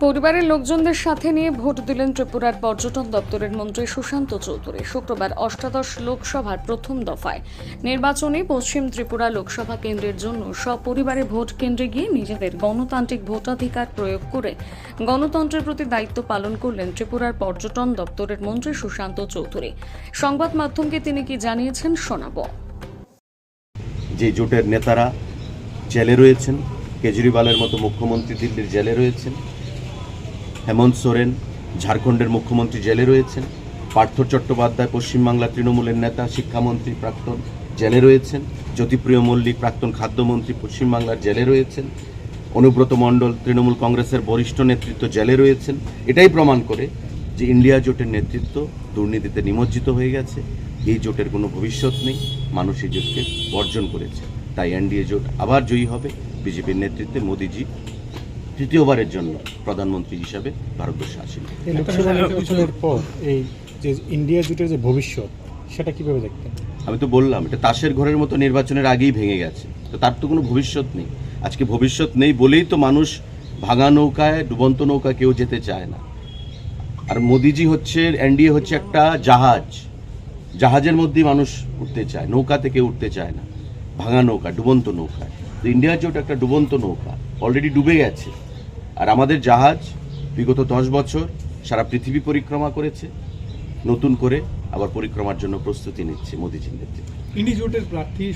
পরিবারের লোকজনদের সাথে নিয়ে ভোট দিলেন ত্রিপুরার পর্যটন দপ্তরের মন্ত্রী সুশান্ত চৌধুরী। শুক্রবার অষ্টাদশ লোকসভার প্রথম দফায়। নির্বাচনে পশ্চিম ত্রিপুরা লোকসভা কেন্দ্রের জন্য সপরিবারে ভোট কেন্দ্রে গিয়ে নিজেদের গণতান্ত্রিক ভোটাধিকার প্রয়োগ করে গণতন্ত্রের প্রতি দায়িত্ব পালন করলেন ত্রিপুরার পর্যটন দপ্তরের মন্ত্রী সুশান্ত চৌধুরী। সংবাদ মাধ্যমকে তিনি কি জানিয়েছেন শোনাবো। যে জোটের নেতারা জেলে রয়েছেন, কেজরিওয়ালের মতো মুখ্যমন্ত্রী দিল্লির জেলে রয়েছেন হেমন্ত সোরেন, ঝাড়খণ্ডের মুখ্যমন্ত্রী জেলে রয়েছেন, পার্থ চট্টোপাধ্যায়, পশ্চিমবাংলার তৃণমূলের নেতা, শিক্ষামন্ত্রী প্রাক্তন জেলে রয়েছেন, জ্যোতিপ্রিয় মল্লিক, প্রাক্তন খাদ্যমন্ত্রী, পশ্চিমবাংলার জেলে রয়েছেন, অনুব্রত মণ্ডল, তৃণমূল কংগ্রেসের বরিষ্ঠ নেতৃত্ব জেলে রয়েছেন। এটাই প্রমাণ করে যে ইন্ডিয়া জোটের নেতৃত্ব দুর্নীতিতে নিমজ্জিত হয়ে গেছে। এই জোটের কোনো ভবিষ্যৎ নেই। মানুষ এই জোটকে বর্জন করেছে। তাই এনডিএ জোট আবার জয়ী হবে। বিজেপির নেতৃত্বে মোদিজি তৃতীয়বারের জন্য প্রধানমন্ত্রী হিসাবে ভারতবর্ষে আসেন। এই পর এই যে ইন্ডিয়া জোটের যে ভবিষ্যৎ সেটা কীভাবে দেখতেন? আমি তো বললাম এটা তাসের ঘরের মতো নির্বাচনের আগেই ভেঙে গেছে। তো তার তো কোনো ভবিষ্যৎ নেই। আজকে ভবিষ্যৎ নেই বলেই তো মানুষ ভাঙা নৌকায় ডুবন্ত নৌকা কেউ যেতে চায় না। আর মোদিজি হচ্ছে এনডিএ হচ্ছে একটা জাহাজ। জাহাজের মধ্যেই মানুষ উঠতে চায় নৌকাতে কেউ উঠতে চায় না। ভাঙা নৌকা ডুবন্ত নৌকায় তো ইন্ডিয়া জোট একটা ডুবন্ত নৌকা অলরেডি ডুবে গেছে। আর আমাদের জাহাজ বিগত দশ বছর সারা পৃথিবী পরিক্রমা করেছে, নতুন করে আবার পরিক্রমার জন্য প্রস্তুতি নিচ্ছে মোদিজির নেতৃত্বে। ইনি জোটের প্রার্থী।